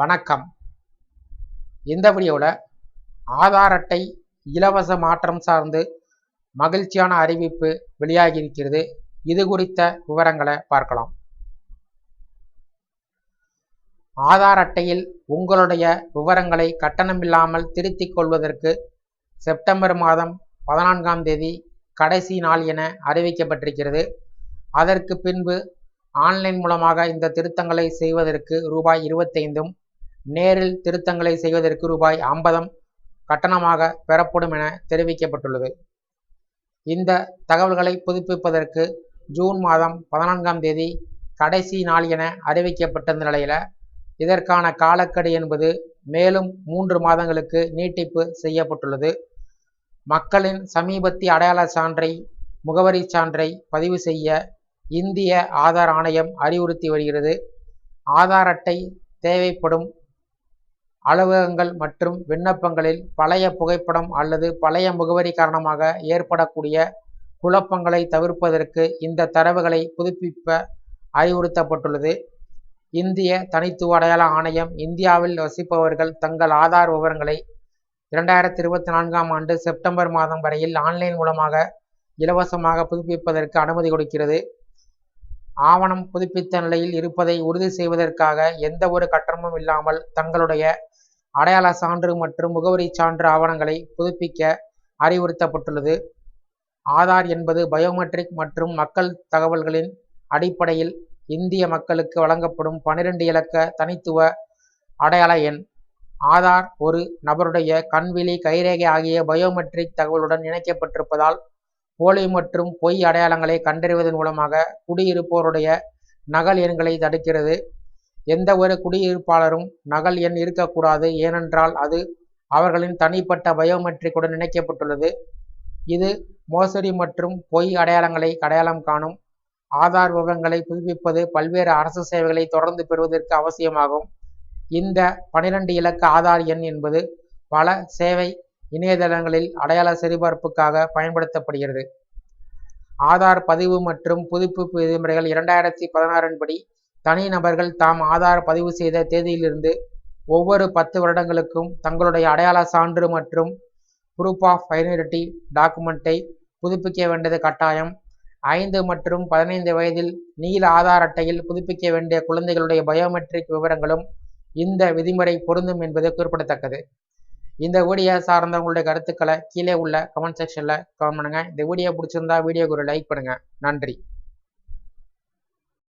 வணக்கம். இந்த வீடியோவில் ஆதார் அட்டை இலவச மாற்றம் சார்ந்து மகிழ்ச்சியான அறிவிப்பு வெளியாகி இருக்கிறது. இது குறித்த விவரங்களை பார்க்கலாம். ஆதார் அட்டையில் உங்களுடைய விவரங்களை கட்டணமில்லாமல் திருத்திக் கொள்வதற்கு செப்டம்பர் மாதம் பதினான்காம் தேதி கடைசி நாள் என அறிவிக்கப்பட்டிருக்கிறது. அதற்கு பின்பு ஆன்லைன் மூலமாக இந்த திருத்தங்களை செய்வதற்கு ரூபாய் இருபத்தைந்தும் நேரில் திருத்தங்களை செய்வதற்கு ரூபாய் ஐம்பதம் கட்டணமாக பெறப்படும் என தெரிவிக்கப்பட்டுள்ளது. இந்த தகவல்களை புதுப்பிப்பதற்கு ஜூன் மாதம் பதினான்காம் தேதி கடைசி நாள் என அறிவிக்கப்பட்ட நிலையில் இதற்கான காலக்கெடு என்பது மேலும் மூன்று மாதங்களுக்கு நீட்டிப்பு செய்யப்பட்டுள்ளது. மக்களின் சமீபத்திய அடையாள சான்றை முகவரி சான்றை பதிவு செய்ய இந்திய ஆதார் ஆணையம் அறிவுறுத்தி வருகிறது. ஆதார் அட்டை தேவைப்படும் அலுவலகங்கள் மற்றும் விண்ணப்பங்களில் பழைய புகைப்படம் அல்லது பழைய முகவரி காரணமாக ஏற்படக்கூடிய குழப்பங்களை தவிர்ப்பதற்கு இந்த தரவுகளை புதுப்பிப்ப அறிவுறுத்தப்பட்டுள்ளது. இந்திய தனித்துவ அடையாள ஆணையம் இந்தியாவில் வசிப்பவர்கள் தங்கள் ஆதார் விவரங்களை இரண்டாயிரத்தி இருபத்தி நான்காம் ஆண்டு செப்டம்பர் மாதம் வரையில் ஆன்லைன் மூலமாக இலவசமாக புதுப்பிப்பதற்கு அனுமதி கொடுக்கிறது. ஆவணம் புதுப்பித்த நிலையில் இருப்பதை உறுதி செய்வதற்காக எந்த ஒரு கட்டணமும் இல்லாமல் தங்களுடைய அடையாள சான்று மற்றும் முகவரி சான்று ஆவணங்களை புதுப்பிக்க அறிவுறுத்தப்பட்டுள்ளது. ஆதார் என்பது பயோமெட்ரிக் மற்றும் மக்கள் தகவல்களின் அடிப்படையில் இந்திய மக்களுக்கு வழங்கப்படும் பனிரெண்டு இலக்க தனித்துவ அடையாள எண். ஆதார் ஒரு நபருடைய கண்விழி கைரேகை ஆகிய பயோமெட்ரிக் தகவலுடன் இணைக்கப்பட்டிருப்பதால் போலி மற்றும் பொய் அடையாளங்களை கண்டறிவதன் மூலமாக குடியிருப்போருடைய நகல் எண்களை தடுக்கிறது. எந்த ஒரு குடியிருப்பாளரும் நகல் எண் இருக்கக்கூடாது ஏனென்றால் அது அவர்களின் தனிப்பட்ட பயோமெட்ரிக்குடன் இணைக்கப்பட்டுள்ளது. இது மோசடி மற்றும் பொய் அடையாளங்களை அடையாளம் காணும். ஆதார் விவரங்களை புதுப்பிப்பது பல்வேறு அரசு சேவைகளை தொடர்ந்து பெறுவதற்கு அவசியமாகும். இந்த பனிரெண்டு இலக்க ஆதார் எண் என்பது பல சேவை இணையதளங்களில் அடையாள சரிபார்ப்புக்காக பயன்படுத்தப்படுகிறது. ஆதார் பதிவு மற்றும் புதுப்பிப்பு விதிமுறைகள் இரண்டாயிரத்தி பதினாறின்படி தனிநபர்கள் தாம் ஆதார் பதிவு செய்த தேதியிலிருந்து ஒவ்வொரு பத்து வருடங்களுக்கும் தங்களுடைய அடையாள சான்று மற்றும் ப்ரூஃப் ஆஃப் ஐடென்டிட்டி டாக்குமெண்ட்டை புதுப்பிக்க வேண்டியது கட்டாயம். ஐந்து மற்றும் பதினைந்து வயதில் நீல ஆதார் அட்டையில் புதுப்பிக்க வேண்டிய குழந்தைகளுடைய பயோமெட்ரிக் விவரங்களும் இந்த விதிமுறை பொருந்தும் என்பது குறிப்பிடத்தக்கது. இந்த வீடியோ சார்ந்த உங்களுடைய கருத்துக்களை கீழே உள்ள கமெண்ட் செக்ஷனில் கமெண்ட் பண்ணுங்கள் இந்த வீடியோ பிடிச்சிருந்தா வீடியோக்கு ஒரு லைக் பண்ணுங்கள் நன்றி.